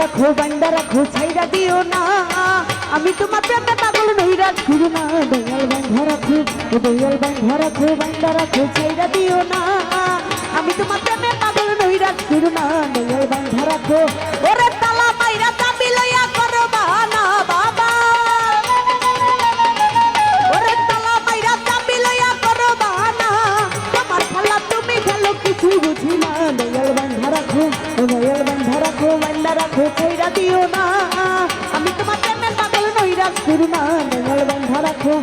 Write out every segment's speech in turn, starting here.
রাখো, বান্দা রাখো ছাইরা দিও না। আমি তোমার প্রেমে পাগল নই রাখো না, দয়াল বান্ধা রাখো, দয়াল বান্ধা রাখো, বান্দা রাখো ছাইরা দিও না। আমি তোমার প্রেমে পাগল নই রাখো না, দয়াল বান্ধা রাখো। ওরে তালা মাইরা চাবি লইয়া করো বাহানা, বাবা। ওরে তালা মাইরা চাবি লইয়া করো বাহানা। তোমার খেলা তুমি খেলো কিছু বুঝি না দয়াল রাখো কইরা দিও না। আমি তোমার প্রেমে পাগল নই রাখো না। দয়াল বান্ধা রাখো।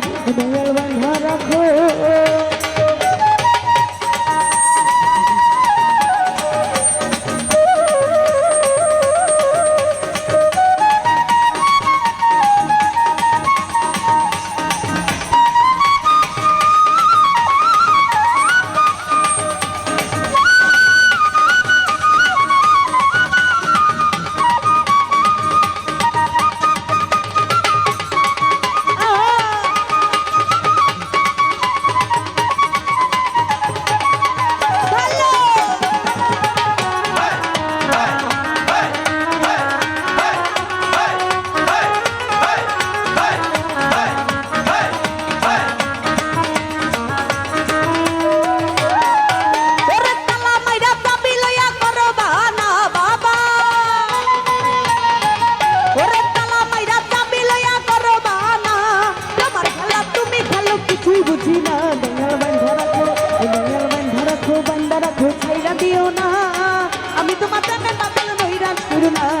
tonight.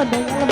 Bella, Bella.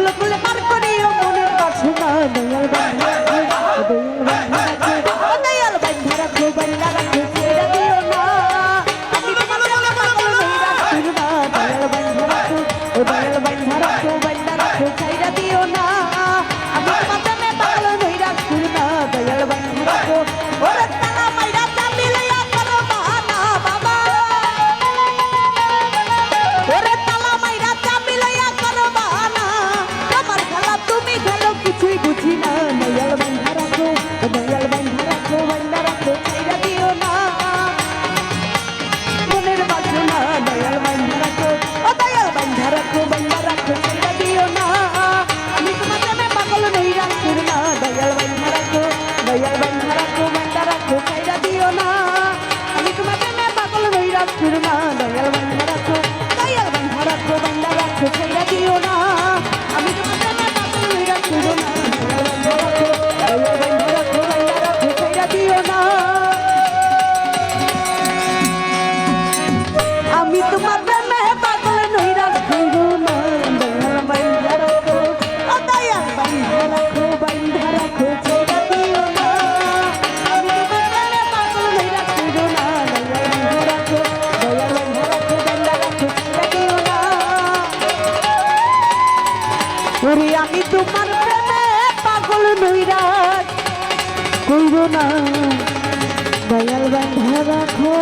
Pula, pula. রে ওরে আমি তোমার প্রেমে পাগল নৈরাজ কইব না দয়াল বান্ধা রাখো।